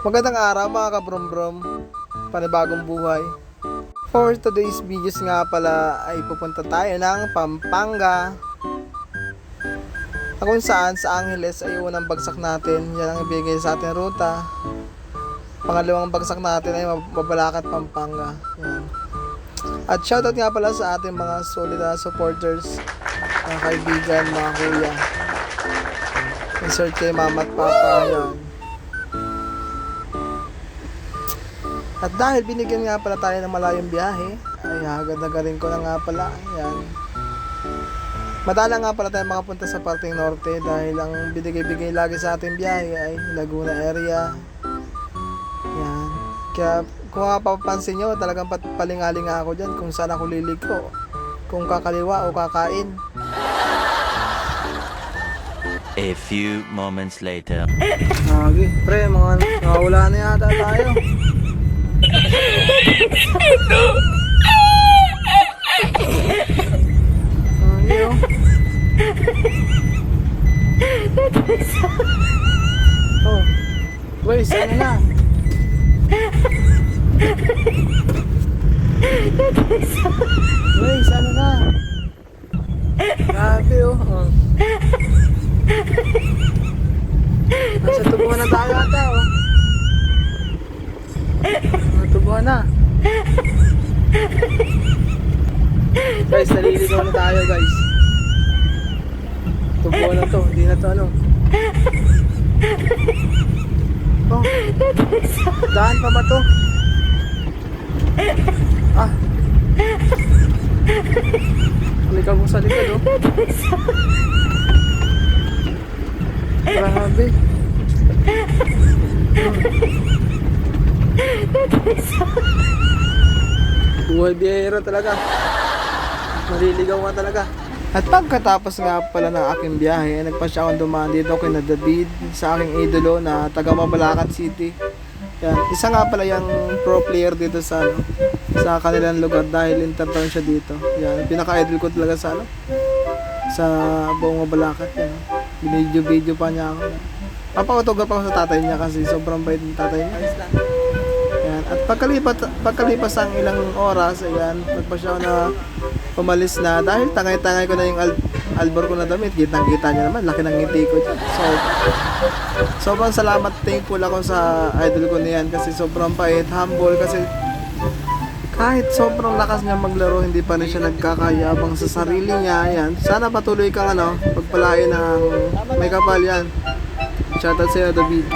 Magandang araw mga kabrom-brom, panibagong buhay. For today's videos nga pala ay pupunta tayo ng Pampanga. Kung saan sa Angeles ay unang bagsak natin, yan ang ibigay sa ating ruta. Pangalawang bagsak natin ay Mabalacat, Pampanga. Yan. At shoutout nga pala sa ating mga solid supporters, mga kaibigan, mga kuya. Insert kay mama at papa, yan. At dahil binigyan nga pala tayo ng malayong biyahe, ay hagad-hagarin ko na nga pala. Yan. Madala nga pala tayo makapunta sa parting norte dahil ang binigay-bigay lagi sa ating biyahe ay Laguna area. Yan. Kaya kung mapapansin nyo, talagang palingaling nga ako dyan kung saan ako liliko. Kung kakaliwa o kakain. A few moments later. Lagi, pre, mga nakawala na yata tayo. Lagi, oh. Wait, ano na? Wait, ano na? Grabe, oh. oh. Nasa tubuhan na tayo ata, oh. Nasa tubuhan na. Guys, naliligaw na tayo, guys. Tubuhan na to, hindi na to ano. Oh, daan pa ba to? Ah. Halika mo sa likod, oh. Grabe. Buhay biyahero talaga. Maliligaw ka talaga. At pagkatapos nga pala ng aking biyahe, ay nagpasya akong dumaan dito kay na David sa aking idolo na taga Mabalacat City. Yan. Isa nga pala yung pro player dito sa ano, sa kanilang lugar dahil intertown siya dito. Yan. Pinaka-idol ko talaga sa ano, sa buong Mabalacat. Yan. Binidyo-video pa niya ako. Papakutugap ako sa tatay niya kasi sobrang bait ng tatay niya. Yan. At pagkalipas, ang ilang oras, ayan, nagpasya ako na umalis na dahil tangay-tangay ko na yung al- albor ko na damit. Kitang-kita niya naman, laki ng ngiti ko dyan. So, sobrang salamat, thankful ako sa idol ko niyan kasi sobrang bait, humble kasi kahit sobrang lakas niya maglaro, hindi pa rin siya nagkakayabang sa sarili niya. Yan. Sana patuloy kang ano, pagpalain ng may kapal yan. Shoutout sa'yo, David.